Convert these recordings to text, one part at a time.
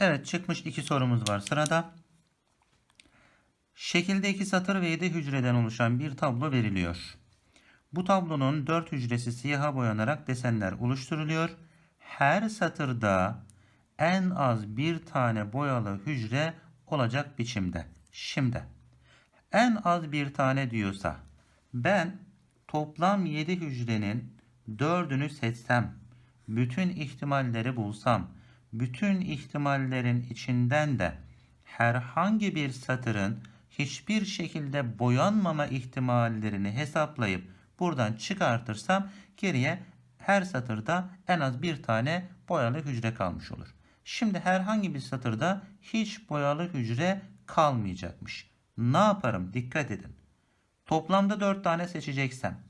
Evet çıkmış iki sorumuz var sırada. Şekilde iki satır ve 7 hücreden oluşan bir tablo veriliyor. Bu tablonun 4 hücresi siyaha boyanarak desenler oluşturuluyor. Her satırda en az bir tane boyalı hücre olacak biçimde. Şimdi en az bir tane diyorsa ben toplam 7 hücrenin 4'ünü seçsem, bütün ihtimalleri bulsam, bütün ihtimallerin içinden de herhangi bir satırın hiçbir şekilde boyanmama ihtimallerini hesaplayıp buradan çıkartırsam geriye her satırda en az bir tane boyalı hücre kalmış olur. Şimdi herhangi bir satırda hiç boyalı hücre kalmayacakmış. Ne yaparım? Dikkat edin. Toplamda 4 tane seçeceksem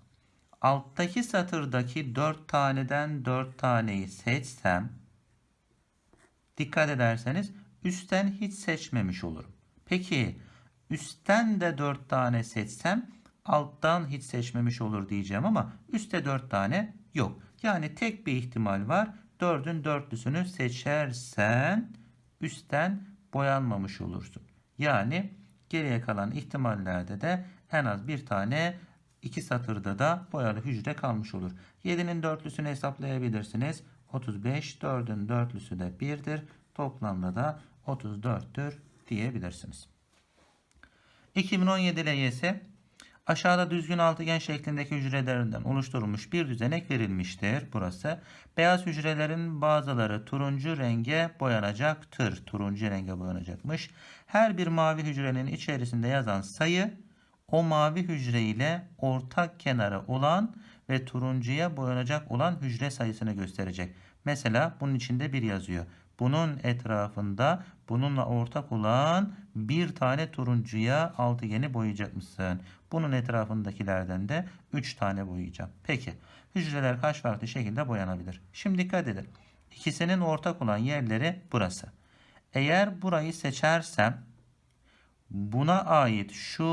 alttaki satırdaki 4 taneden 4 taneyi seçsem dikkat ederseniz üstten hiç seçmemiş olurum. Peki üstten de 4 tane seçsem alttan hiç seçmemiş olur diyeceğim ama üstte 4 tane yok. Yani tek bir ihtimal var. 4'ün dörtlüsünü seçersen üstten boyanmamış olursun. Yani geriye kalan ihtimallerde de en az bir tane iki satırda da boyalı hücre kalmış olur. 7'nin dörtlüsünü hesaplayabilirsiniz. 35, 4'ün dörtlüsü de 1'dir. Toplamda da 34'tür diyebilirsiniz. 2017 LYS aşağıda düzgün altıgen şeklindeki hücrelerden oluşturulmuş bir düzenek verilmiştir. Burası. Beyaz hücrelerin bazıları turuncu renge boyanacaktır. Turuncu renge boyanacakmış. Her bir mavi hücrenin içerisinde yazan sayı o mavi hücre ile ortak kenarı olan ve turuncuya boyanacak olan hücre sayısını gösterecek. Mesela bunun içinde bir yazıyor. Bunun etrafında bununla ortak olan bir tane turuncuya altıgeni boyayacak mısın? Bunun etrafındakilerden de 3 tane boyayacağım. Peki hücreler kaç farklı şekilde boyanabilir? Şimdi dikkat edin. İkisinin ortak olan yerleri burası. Eğer burayı seçersem buna ait şu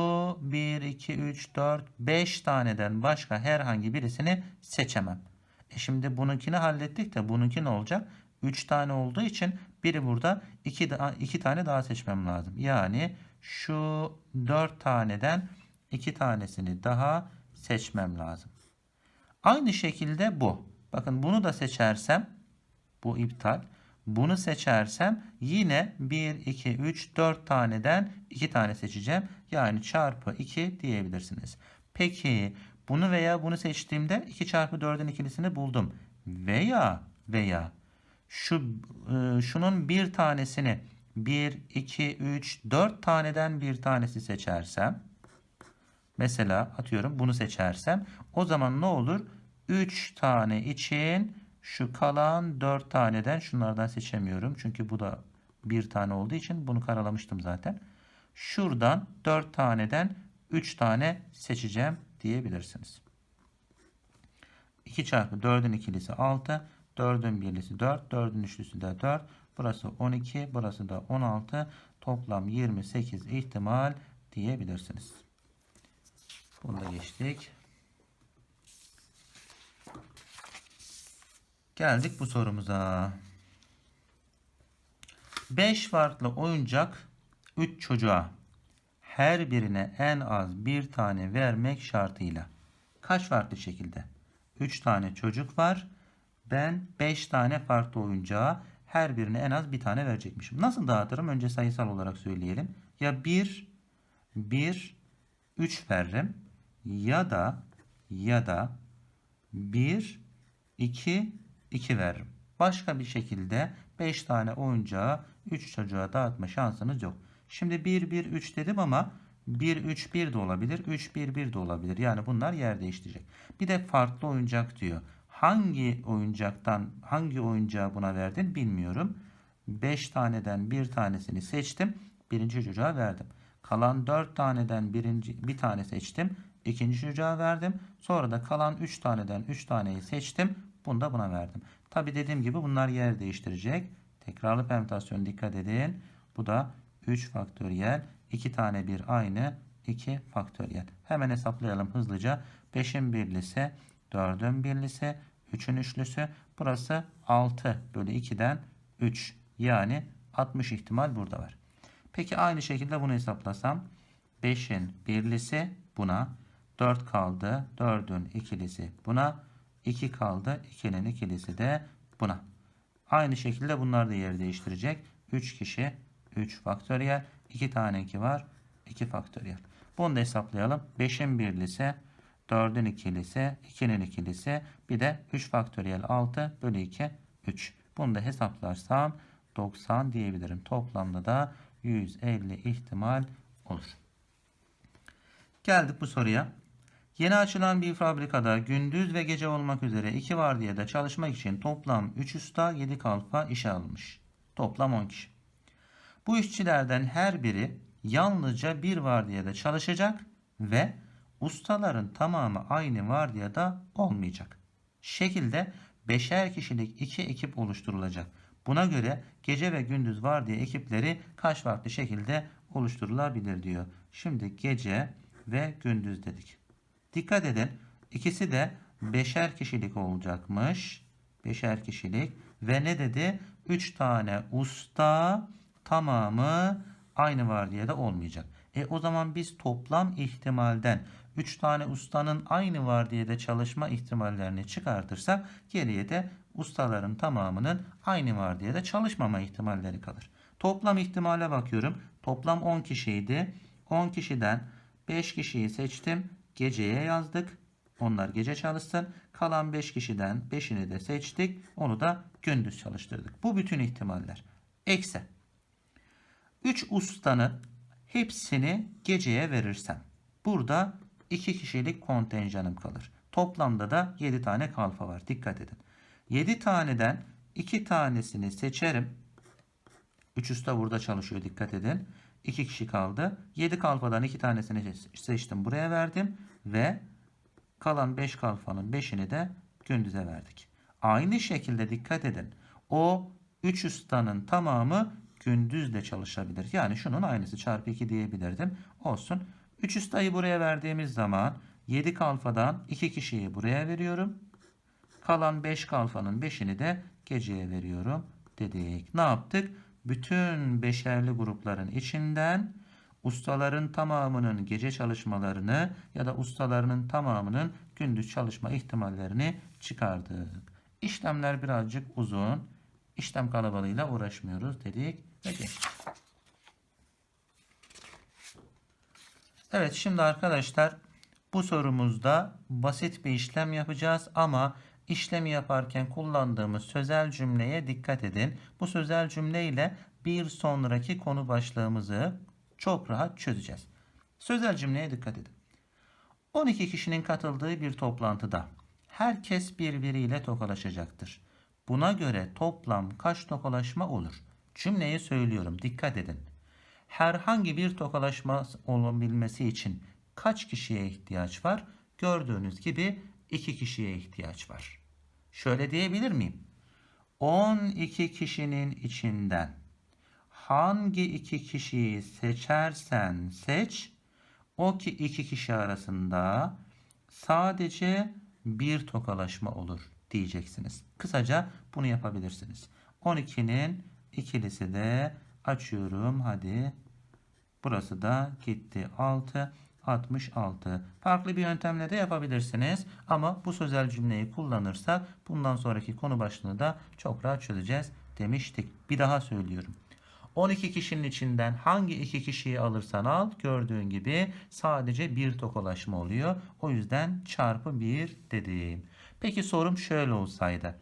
1, 2, 3, 4, 5 taneden başka herhangi birisini seçemem. E şimdi bununkini hallettik de bununki ne olacak? 3 tane olduğu için biri burada 2 2 tane daha seçmem lazım. Yani şu 4 taneden 2 tanesini daha seçmem lazım. Aynı şekilde bu. Bakın bunu da seçersem bu iptal. Bunu seçersem yine 1, 2, 3, 4 taneden 2 tane seçeceğim. Yani çarpı 2 diyebilirsiniz. Peki bunu veya bunu seçtiğimde 2 çarpı 4'ün ikilisini buldum. Veya veya şu e, şunun bir tanesini 1, 2, 3, 4 taneden bir tanesi seçersem mesela atıyorum bunu seçersem o zaman ne olur? 3 tane için şu kalan 4 taneden şunlardan seçemiyorum. Çünkü bu da bir tane olduğu için bunu karalamıştım zaten. Şuradan 4 taneden 3 tane seçeceğim diyebilirsiniz. 2 çarpı 4'ün ikilisi 6. 4'ün birlisi 4. 4'ün üçlüsü de 4. Burası 12. Burası da 16. Toplam 28 ihtimal diyebilirsiniz. Bunu da geçtik. Geldik bu sorumuza. 5 farklı oyuncak 3 çocuğa her birine en az bir tane vermek şartıyla. Kaç farklı şekilde? 3 tane çocuk var. Ben 5 tane farklı oyuncağa her birine en az bir tane verecekmişim. Nasıl dağıtırım? Önce sayısal olarak söyleyelim. Ya 1, 1, 3 veririm. Ya da ya da 1, 2, 2 veririm. Başka bir şekilde 5 tane oyuncağı 3 çocuğa dağıtma şansınız yok. Şimdi 1, 1, 3 dedim ama 1, 3, 1 de olabilir. 3, 1, 1 de olabilir. Yani bunlar yer değiştirecek. Bir de farklı oyuncak diyor. Hangi oyuncaktan hangi oyuncağı buna verdin bilmiyorum. 5 taneden bir tanesini seçtim. Birinci çocuğa verdim. Kalan 4 taneden birinci, bir tane seçtim. ikinci çocuğa verdim. Sonra da kalan 3 taneden 3 taneyi seçtim. Bunu da buna verdim. Tabi dediğim gibi bunlar yer değiştirecek. Tekrarlı permütasyon dikkat edin. Bu da 3 faktöriyel. 2 tane bir aynı. 2 faktöriyel. Hemen hesaplayalım hızlıca. 5'in birlisi, 4'ün birlisi, 3'ün üçlüsü. Burası 6 bölü 2'den 3. Yani 60 ihtimal burada var. Peki aynı şekilde bunu hesaplasam 5'in birlisi buna 4 kaldı. 4'ün ikilisi buna 2 kaldı. 2'nin ikilisi de buna. Aynı şekilde bunlar da yer değiştirecek. 3 kişi 3 faktöriyel. 2 tane 2 var. 2 faktöriyel. Bunu da hesaplayalım. 5'in birlisi 4'ün ikilisi 2'nin ikilisi bir de 3 faktöriyel 6 bölü 2 3. Bunu da hesaplarsam 90 diyebilirim. Toplamda da 150 ihtimal olur. Geldik bu soruya. Yeni açılan bir fabrikada gündüz ve gece olmak üzere 2 vardiyada çalışmak için toplam 3 usta 7 kalfa işe alınmış. Toplam 10 kişi. Bu işçilerden her biri yalnızca bir vardiyada çalışacak ve ustaların tamamı aynı vardiyada olmayacak. Şekilde beşer kişilik iki ekip oluşturulacak. Buna göre gece ve gündüz vardiya ekipleri kaç farklı şekilde oluşturulabilir diyor. Şimdi gece ve gündüz dedik. Dikkat edin ikisi de beşer kişilik olacakmış. Beşer kişilik ve ne dedi? 3 tane usta tamamı aynı vardiyada olmayacak. E o zaman biz toplam ihtimalden 3 tane ustanın aynı vardiyada çalışma ihtimallerini çıkartırsak geriye de ustaların tamamının aynı vardiyada çalışmama ihtimalleri kalır. Toplam ihtimale bakıyorum. Toplam 10 kişiydi. 10 kişiden 5 kişiyi seçtim. Geceye yazdık. Onlar gece çalışsın. Kalan 5 kişiden 5'ini de seçtik. Onu da gündüz çalıştırdık. Bu bütün ihtimaller. Eksi. 3 ustanın hepsini geceye verirsem. Burada 2 kişilik kontenjanım kalır. Toplamda da 7 tane kalfa var. Dikkat edin. 7 taneden 2 tanesini seçerim. 3 usta burada çalışıyor. Dikkat edin. 2 kişi kaldı. 7 kalfadan 2 tanesini seçtim. Buraya verdim. Ve kalan 5 kalfanın 5'ini de gündüze verdik. Aynı şekilde dikkat edin. O 3 ustanın tamamı gündüz de çalışabilir. Yani şunun aynısı çarpı 2 diyebilirdim. Olsun. 3 ustayı buraya verdiğimiz zaman 7 kalfadan 2 kişiyi buraya veriyorum. Kalan 5 kalfanın 5'ini de geceye veriyorum dedik. Ne yaptık? Bütün beşerli grupların içinden ustaların tamamının gece çalışmalarını ya da ustalarının tamamının gündüz çalışma ihtimallerini çıkardık. İşlemler birazcık uzun. İşlem kalabalığıyla uğraşmıyoruz dedik ve. Evet şimdi arkadaşlar bu sorumuzda basit bir işlem yapacağız ama işlemi yaparken kullandığımız sözel cümleye dikkat edin. Bu sözel cümle ile bir sonraki konu başlığımızı çok rahat çözeceğiz. Sözel cümleye dikkat edin. 12 kişinin katıldığı bir toplantıda herkes birbiriyle tokalaşacaktır. Buna göre toplam kaç tokalaşma olur? Cümleyi söylüyorum. Dikkat edin. Herhangi bir tokalaşma olabilmesi için kaç kişiye ihtiyaç var? Gördüğünüz gibi 2 kişiye ihtiyaç var. Şöyle diyebilir miyim? 12 kişinin içinden hangi iki kişiyi seçersen seç o ki iki kişi arasında sadece bir tokalaşma olur diyeceksiniz. Kısaca bunu yapabilirsiniz. 12'nin ikilisi de açıyorum. Hadi. Burası da gitti. 6. 66. Farklı bir yöntemle de yapabilirsiniz. Ama bu sözel cümleyi kullanırsak bundan sonraki konu başlığını da çok rahat çözeceğiz demiştik. Bir daha söylüyorum. 12 kişinin içinden hangi iki kişiyi alırsan al gördüğün gibi sadece bir tokalaşma oluyor. O yüzden çarpı 1 dedim. Peki sorum şöyle olsaydı.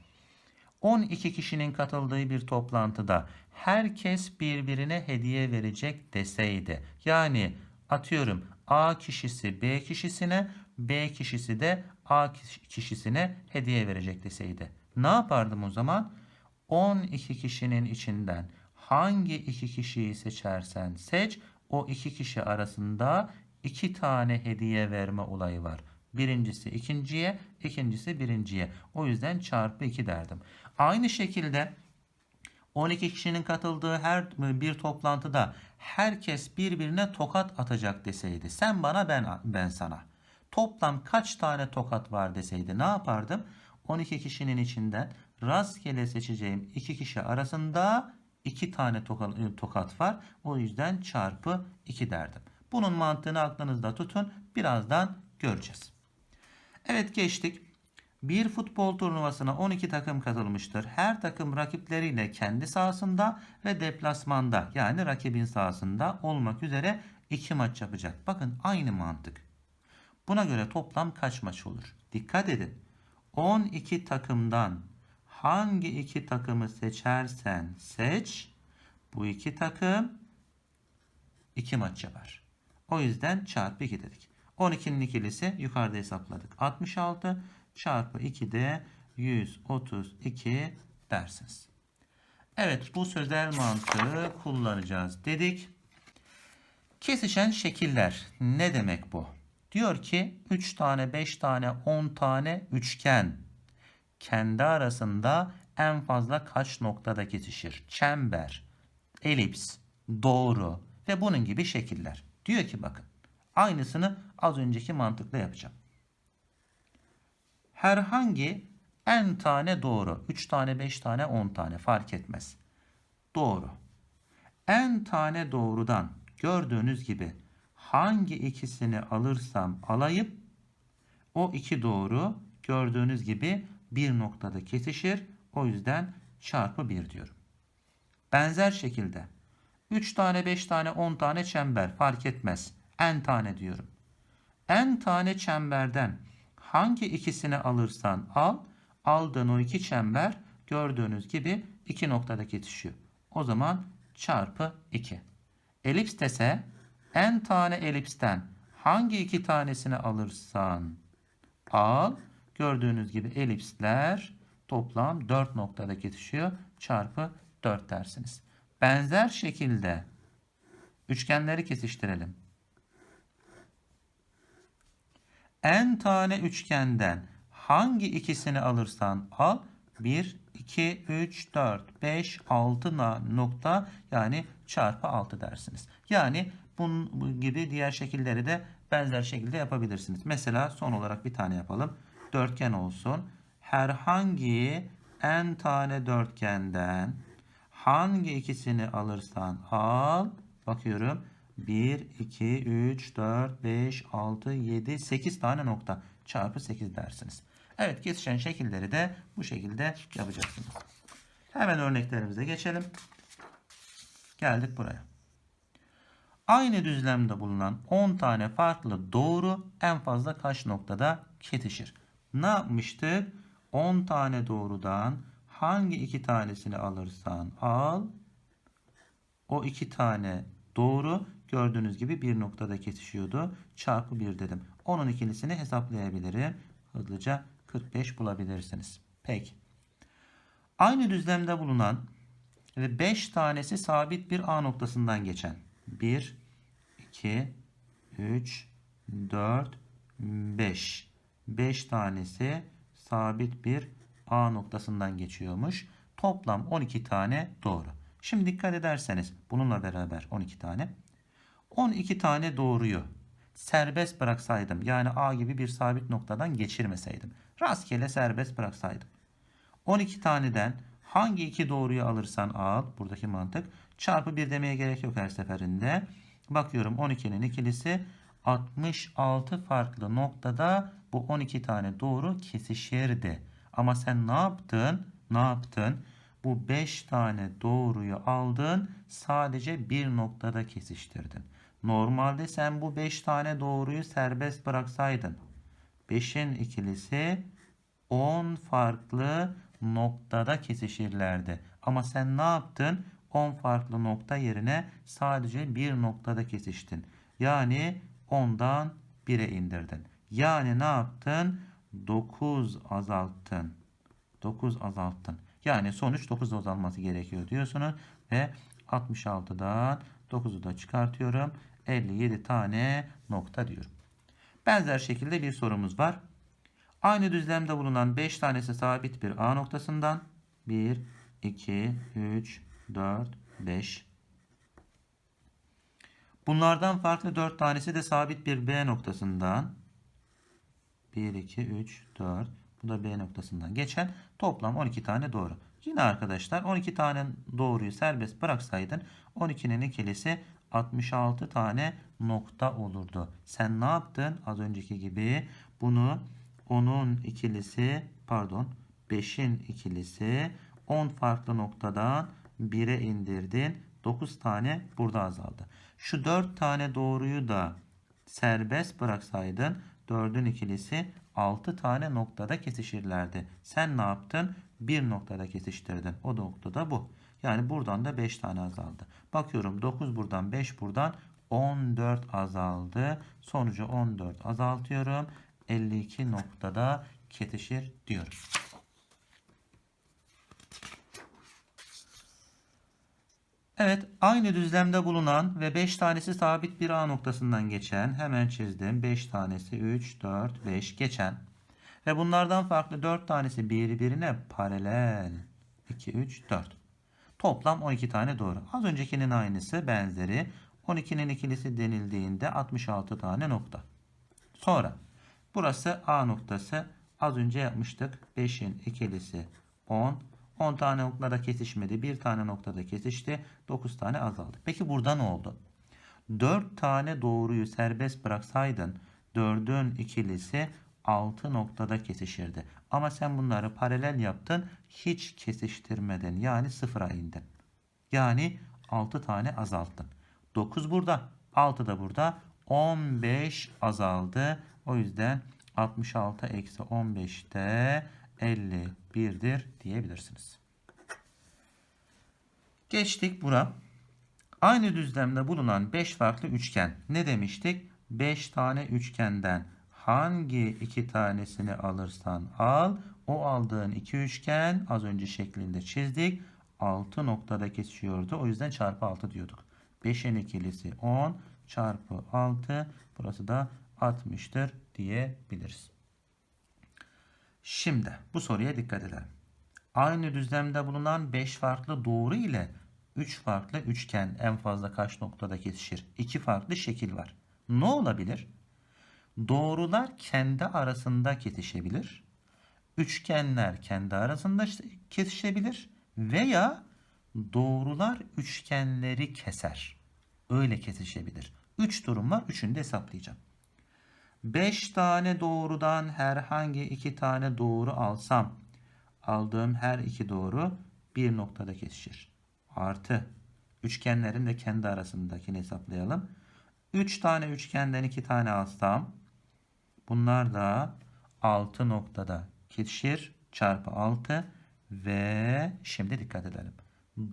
12 kişinin katıldığı bir toplantıda herkes birbirine hediye verecek deseydi. Yani atıyorum A kişisi B kişisine, B kişisi de A kişisine hediye verecek deseydi. Ne yapardım o zaman? 12 kişinin içinden hangi iki kişiyi seçersen seç o iki kişi arasında iki tane hediye verme olayı var. Birincisi ikinciye, ikincisi birinciye. O yüzden çarpı 2 derdim. Aynı şekilde 12 kişinin katıldığı her bir toplantıda herkes birbirine tokat atacak deseydi. Sen bana ben ben sana. Toplam kaç tane tokat var deseydi ne yapardım? 12 kişinin içinden rastgele seçeceğim iki kişi arasında 2 tane e, tokat var. O yüzden çarpı 2 derdim. Bunun mantığını aklınızda tutun. Birazdan göreceğiz. Evet geçtik. Bir futbol turnuvasına 12 takım katılmıştır. Her takım rakipleriyle kendi sahasında ve deplasmanda yani rakibin sahasında olmak üzere 2 maç yapacak. Bakın aynı mantık. Buna göre toplam kaç maç olur? Dikkat edin. 12 takımdan hangi iki takımı seçersen seç bu iki takım 2 maç yapar. O yüzden çarpı 2 dedik. 12'nin ikilisi yukarıda hesapladık. 66 çarpı 2 de 132 dersiniz. Evet bu sözel mantığı kullanacağız dedik. Kesişen şekiller ne demek bu? Diyor ki 3 tane 5 tane 10 tane üçgen kendi arasında en fazla kaç noktada kesişir? Çember, elips, doğru ve bunun gibi şekiller. Diyor ki bakın aynısını az önceki mantıkla yapacağım. Herhangi en tane doğru 3 tane 5 tane 10 tane fark etmez. Doğru. En tane doğrudan gördüğünüz gibi hangi ikisini alırsam alayım o iki doğru gördüğünüz gibi bir noktada kesişir. O yüzden çarpı 1 diyorum. Benzer şekilde 3 tane 5 tane 10 tane çember fark etmez. En tane diyorum. En tane çemberden hangi ikisini alırsan al aldığın o iki çember gördüğünüz gibi iki noktada kesişiyor. O zaman çarpı 2. Elips dese en tane elipsten hangi iki tanesini alırsan al gördüğünüz gibi elipsler toplam 4 noktada kesişiyor. Çarpı 4 dersiniz. Benzer şekilde üçgenleri kesiştirelim. En tane üçgenden hangi ikisini alırsan al 1, 2, 3, 4, 5, 6 nokta yani çarpı 6 dersiniz. Yani bunun gibi diğer şekilleri de benzer şekilde yapabilirsiniz. Mesela son olarak bir tane yapalım. Dörtgen olsun. Herhangi en tane dörtgenden hangi ikisini alırsan al. Bakıyorum. 1, 2, 3, 4, 5, 6, 7, 8 tane nokta çarpı 8 dersiniz. Evet kesişen şekilleri de bu şekilde yapacaksınız. Hemen örneklerimize geçelim. Geldik buraya. Aynı düzlemde bulunan 10 tane farklı doğru en fazla kaç noktada kesişir? Ne yapmıştık? 10 tane doğrudan hangi iki tanesini alırsan al o iki tane doğru gördüğünüz gibi bir noktada kesişiyordu. Çarpı 1 dedim. Onun ikilisini hesaplayabilirim. Hızlıca 45 bulabilirsiniz. Peki. Aynı düzlemde bulunan ve 5 tanesi sabit bir A noktasından geçen. 1, 2, 3, 4, 5. 5 tanesi sabit bir A noktasından geçiyormuş. Toplam 12 tane doğru. Şimdi dikkat ederseniz bununla beraber 12 tane. 12 tane doğruyu serbest bıraksaydım yani A gibi bir sabit noktadan geçirmeseydim. Rastgele serbest bıraksaydım. 12 taneden hangi iki doğruyu alırsan al buradaki mantık çarpı 1 demeye gerek yok her seferinde. Bakıyorum 12'nin ikilisi 66 farklı noktada bu 12 tane doğru kesişirdi. Ama sen ne yaptın? Ne yaptın? Bu 5 tane doğruyu aldın sadece bir noktada kesiştirdin. Normalde sen bu 5 tane doğruyu serbest bıraksaydın 5'in ikilisi 10 farklı noktada kesişirlerdi. Ama sen ne yaptın? 10 farklı nokta yerine sadece bir noktada kesiştin. Yani 10'dan 1'e indirdin. Yani ne yaptın? 9 azalttın. 9 azalttın. Yani sonuç 9 azalması gerekiyor diyorsunuz. Ve 66'dan 9'u da çıkartıyorum. 57 tane nokta diyorum. Benzer şekilde bir sorumuz var. Aynı düzlemde bulunan 5 tanesi sabit bir A noktasından 1, 2, 3, 4, 5. Bunlardan farklı 4 tanesi de sabit bir B noktasından 1, 2, 3, 4. Bu da B noktasından geçen toplam 12 tane doğru. Yine arkadaşlar 12 tane doğruyu serbest bıraksaydın 12'nin ikilisi 66 tane nokta olurdu. Sen ne yaptın? Az önceki gibi bunu 10'un ikilisi pardon 5'in ikilisi 10 farklı noktadan 1'e indirdin. 9 tane burada azaldı. Şu 4 tane doğruyu da serbest bıraksaydın 4'ün ikilisi 6 tane noktada kesişirlerdi. Sen ne yaptın? Bir noktada kesiştirdin. O noktada bu. Yani buradan da 5 tane azaldı. Bakıyorum 9 buradan 5 buradan 14 azaldı. Sonucu 14 azaltıyorum. 52 noktada kesişir diyorum. Evet, aynı düzlemde bulunan ve 5 tanesi sabit bir A noktasından geçen, hemen çizdim. 5 tanesi 3, 4, 5 geçen ve bunlardan farklı 4 tanesi birbirine paralel. 2, 3, 4. Toplam 12 tane doğru. Az öncekinin aynısı, benzeri. 12'nin ikilisi denildiğinde 66 tane nokta. Sonra burası A noktası. Az önce yapmıştık. 5'in ikilisi 10. 10 tane noktada kesişmedi. 1 tane noktada kesişti. 9 tane azaldı. Peki burada ne oldu? 4 tane doğruyu serbest bıraksaydın 4'ün ikilisi 6 noktada kesişirdi. Ama sen bunları paralel yaptın. Hiç kesiştirmedin. Yani sıfıra indin. Yani 6 tane azalttın. 9 burada. 6 da burada. 15 azaldı. O yüzden 66 eksi 15 de 51'dir diyebilirsiniz. Geçtik buna. Aynı düzlemde bulunan 5 farklı üçgen. Ne demiştik? 5 tane üçgenden hangi iki tanesini alırsan al, o aldığın iki üçgen az önce şeklinde çizdik. 6 noktada kesişiyordu. O yüzden çarpı 6 diyorduk. 5'in ikilisi 10 çarpı 6 burası da 60'tır diyebiliriz. Şimdi bu soruya dikkat edelim. Aynı düzlemde bulunan 5 farklı doğru ile 3 farklı üçgen en fazla kaç noktada kesişir? 2 farklı şekil var. Ne olabilir? Doğrular kendi arasında kesişebilir. Üçgenler kendi arasında kesişebilir veya doğrular üçgenleri keser. Öyle kesişebilir. 3 durum var. Üçünü de hesaplayacağım. 5 tane doğrudan herhangi 2 tane doğru alsam aldığım her iki doğru bir noktada kesişir. Artı üçgenlerin de kendi arasındakini hesaplayalım. 3 tane üçgenden 2 tane alsam bunlar da 6 noktada kesişir. Çarpı 6 ve şimdi dikkat edelim.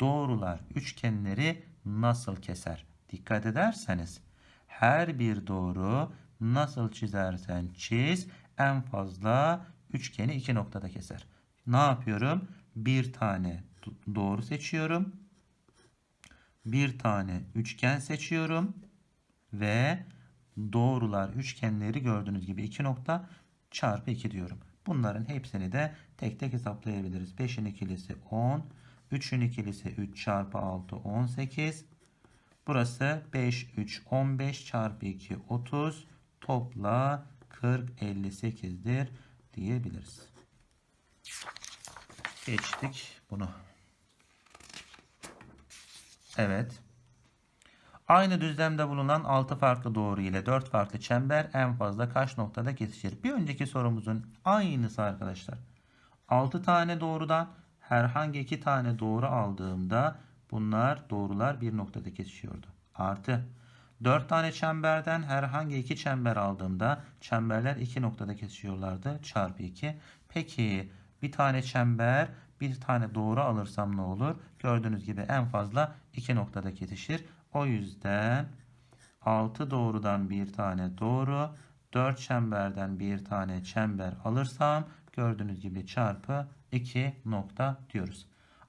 Doğrular üçgenleri nasıl keser? Dikkat ederseniz her bir doğru nasıl çizersen çiz en fazla üçgeni iki noktada keser. Ne yapıyorum? Bir tane doğru seçiyorum. Bir tane üçgen seçiyorum. Ve doğrular üçgenleri gördüğünüz gibi iki nokta çarpı 2 diyorum. Bunların hepsini de tek tek hesaplayabiliriz. 5'in ikilisi 10. 3'ün ikilisi 3 çarpı 6 18. Burası 5 3 15 çarpı 2 30 topla 40 58'dir diyebiliriz. Geçtik bunu. Evet. Aynı düzlemde bulunan 6 farklı doğru ile 4 farklı çember en fazla kaç noktada kesişir? Bir önceki sorumuzun aynısı arkadaşlar. 6 tane doğrudan herhangi 2 tane doğru aldığımda bunlar doğrular bir noktada kesişiyordu. Artı 4 tane çemberden herhangi 2 çember aldığımda çemberler 2 noktada kesişiyorlardı. Çarpı 2. Peki bir tane çember bir tane doğru alırsam ne olur? Gördüğünüz gibi en fazla 2 noktada kesişir. O yüzden 6 doğrudan bir tane doğru, 4 çemberden bir tane çember alırsam gördüğünüz gibi çarpı 2 nokta diyoruz.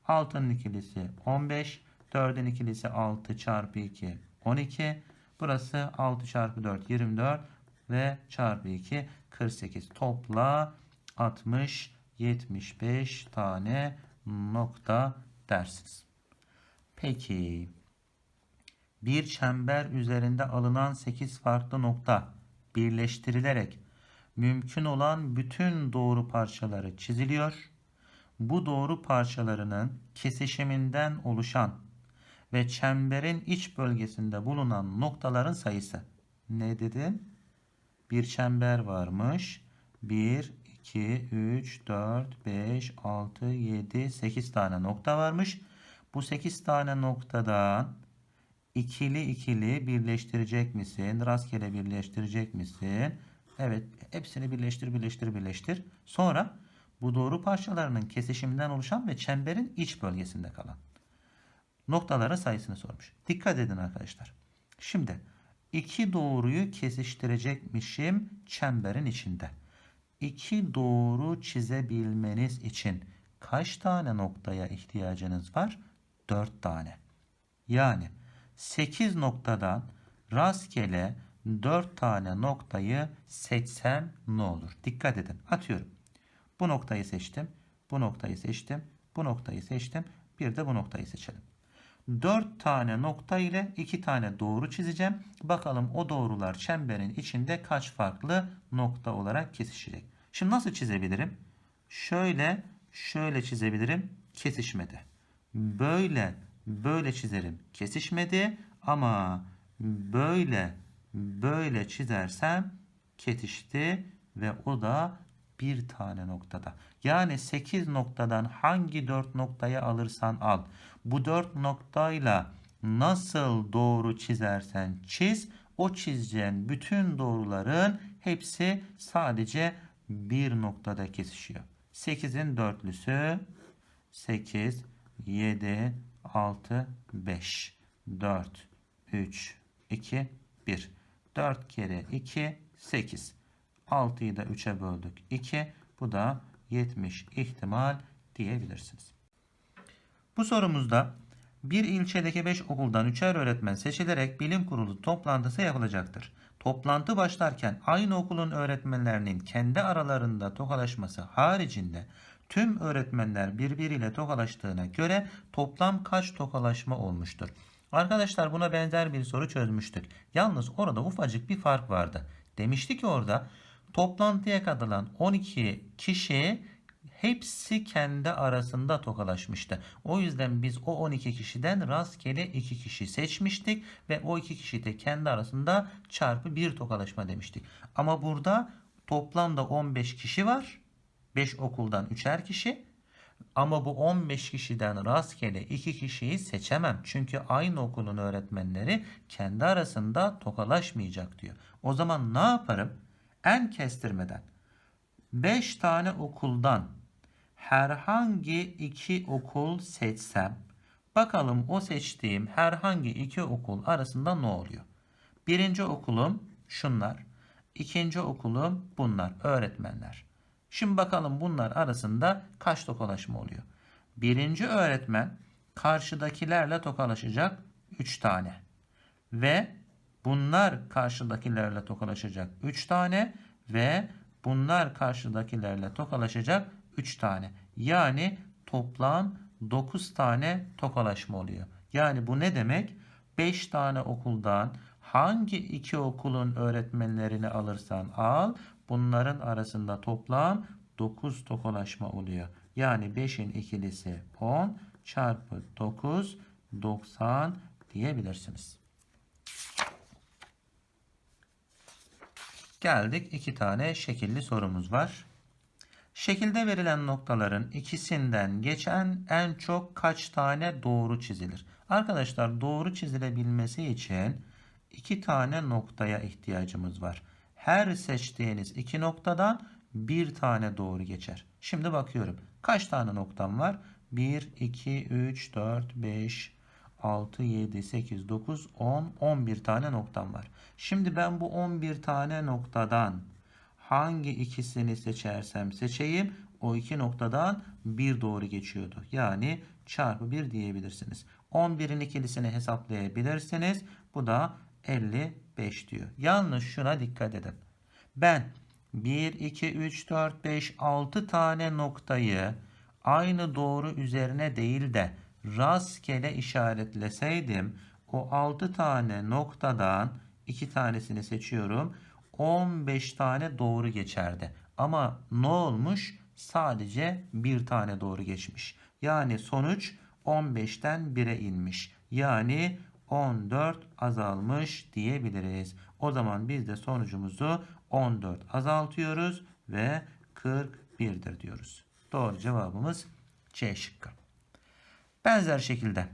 6'nın ikilisi 15, 4'ün ikilisi 6 çarpı 2 12. Burası 6 çarpı 4 24 ve çarpı 2 48. Topla 60 75 tane nokta dersiniz. Peki bir çember üzerinde alınan 8 farklı nokta birleştirilerek mümkün olan bütün doğru parçaları çiziliyor. bu doğru parçalarının kesişiminden oluşan ve çemberin iç bölgesinde bulunan noktaların sayısı. Ne dedim? Bir çember varmış. 1, 2, 3, 4, 5, 6, 7, 8 tane nokta varmış. Bu 8 tane noktadan ikili ikili birleştirecek misin? Rastgele birleştirecek misin? Evet, hepsini birleştir, birleştir, birleştir. Sonra bu doğru parçalarının kesişiminden oluşan ve çemberin iç bölgesinde kalan noktaların sayısını sormuş. Dikkat edin arkadaşlar. Şimdi iki doğruyu kesiştirecekmişim çemberin içinde. İki doğru çizebilmeniz için kaç tane noktaya ihtiyacınız var? 4 tane. Yani 8 noktadan rastgele 4 tane noktayı seçsem ne olur? Dikkat edin. Atıyorum. Bu noktayı seçtim. Bu noktayı seçtim. Bu noktayı seçtim. Bir de bu noktayı seçelim. 4 tane nokta ile 2 tane doğru çizeceğim. Bakalım o doğrular çemberin içinde kaç farklı nokta olarak kesişecek. Şimdi nasıl çizebilirim? Şöyle, şöyle çizebilirim. Kesişmedi. Böyle, böyle çizerim. Kesişmedi ama böyle, böyle çizersem kesişti ve o da bir tane noktada. Yani 8 noktadan hangi 4 noktayı alırsan al. Bu 4 noktayla nasıl doğru çizersen çiz. O çizeceğin bütün doğruların hepsi sadece bir noktada kesişiyor. 8'in dörtlüsü 8, 7, 6, 5, 4, 3, 2, 1. 4 kere 2, 8. 6'yı da 3'e böldük. 2. Bu da 70 ihtimal diyebilirsiniz. Bu sorumuzda bir ilçedeki 5 okuldan 3'er öğretmen seçilerek bilim kurulu toplantısı yapılacaktır. Toplantı başlarken aynı okulun öğretmenlerinin kendi aralarında tokalaşması haricinde tüm öğretmenler birbiriyle tokalaştığına göre toplam kaç tokalaşma olmuştur? Arkadaşlar buna benzer bir soru çözmüştük. Yalnız orada ufacık bir fark vardı. Demişti ki orada toplantıya katılan 12 kişi hepsi kendi arasında tokalaşmıştı. O yüzden biz o 12 kişiden rastgele 2 kişi seçmiştik ve o 2 kişi de kendi arasında çarpı 1 tokalaşma demiştik. Ama burada toplamda 15 kişi var. 5 okuldan 3'er kişi. Ama bu 15 kişiden rastgele 2 kişiyi seçemem. Çünkü aynı okulun öğretmenleri kendi arasında tokalaşmayacak diyor. O zaman ne yaparım? En kestirmeden 5 tane okuldan herhangi iki okul seçsem bakalım o seçtiğim herhangi iki okul arasında ne oluyor? Birinci okulum şunlar. ikinci okulum bunlar öğretmenler. Şimdi bakalım bunlar arasında kaç tokalaşma oluyor? Birinci öğretmen karşıdakilerle tokalaşacak 3 tane. Ve bunlar karşıdakilerle tokalaşacak 3 tane. Ve bunlar karşıdakilerle tokalaşacak 3 tane. Yani toplam 9 tane tokalaşma oluyor. Yani bu ne demek? 5 tane okuldan hangi iki okulun öğretmenlerini alırsan al bunların arasında toplam 9 tokalaşma oluyor. Yani 5'in ikilisi 10 çarpı 9 90 diyebilirsiniz. Geldik iki tane şekilli sorumuz var. Şekilde verilen noktaların ikisinden geçen en çok kaç tane doğru çizilir? Arkadaşlar doğru çizilebilmesi için iki tane noktaya ihtiyacımız var. Her seçtiğiniz iki noktadan bir tane doğru geçer. Şimdi bakıyorum. Kaç tane noktam var? 1, 2, 3, 4, 5, 6, 7, 8, 9, 10, 11 tane noktam var. Şimdi ben bu 11 tane noktadan hangi ikisini seçersem seçeyim o iki noktadan bir doğru geçiyordu. Yani çarpı 1 diyebilirsiniz. 11'in ikilisini hesaplayabilirsiniz. Bu da 55 diyor. Yalnız şuna dikkat edin. Ben 1, 2, 3, 4, 5, 6 tane noktayı aynı doğru üzerine değil de rastgele işaretleseydim o 6 tane noktadan 2 tanesini seçiyorum. 15 tane doğru geçerdi. Ama ne olmuş? sadece bir tane doğru geçmiş. Yani sonuç 15'ten 1'e inmiş. Yani 14 azalmış diyebiliriz. O zaman biz de sonucumuzu 14 azaltıyoruz ve 41'dir diyoruz. Doğru cevabımız C şıkkı. Benzer şekilde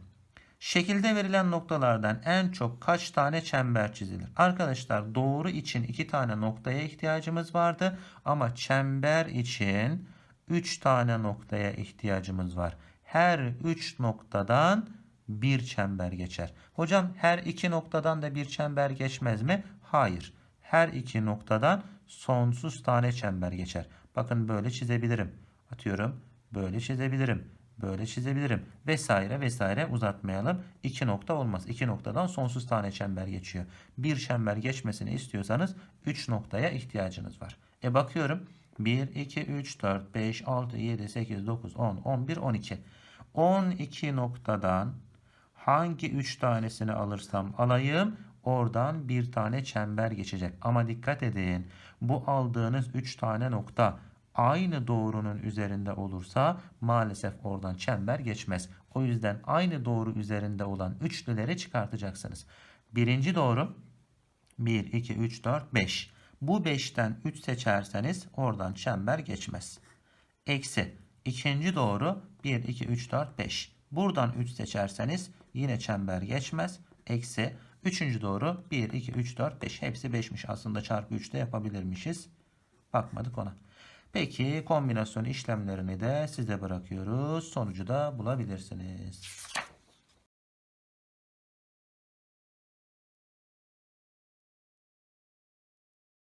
şekilde verilen noktalardan en çok kaç tane çember çizilir? Arkadaşlar doğru için 2 tane noktaya ihtiyacımız vardı ama çember için 3 tane noktaya ihtiyacımız var. Her 3 noktadan bir çember geçer. Hocam her iki noktadan da bir çember geçmez mi? Hayır. Her iki noktadan sonsuz tane çember geçer. Bakın böyle çizebilirim. Atıyorum böyle çizebilirim. Böyle çizebilirim. Vesaire vesaire uzatmayalım. İki nokta olmaz. İki noktadan sonsuz tane çember geçiyor. Bir çember geçmesini istiyorsanız 3 noktaya ihtiyacınız var. E bakıyorum. 1, 2, 3, 4, 5, 6, 7, 8, 9, 10, 11, 12. 12 noktadan hangi 3 tanesini alırsam alayım oradan bir tane çember geçecek. Ama dikkat edin bu aldığınız 3 tane nokta aynı doğrunun üzerinde olursa maalesef oradan çember geçmez. O yüzden aynı doğru üzerinde olan üçlüleri çıkartacaksınız. Birinci doğru 1, 2, 3, 4, 5. Bu 5'ten 3 seçerseniz oradan çember geçmez. Eksi. ikinci doğru 1, 2, 3, 4, 5. Buradan 3 seçerseniz yine çember geçmez. Eksi. Üçüncü doğru 1, 2, 3, 4, 5. Hepsi 5'miş. Aslında çarpı 3 de yapabilirmişiz. Bakmadık ona. Peki kombinasyon işlemlerini de size bırakıyoruz. Sonucu da bulabilirsiniz.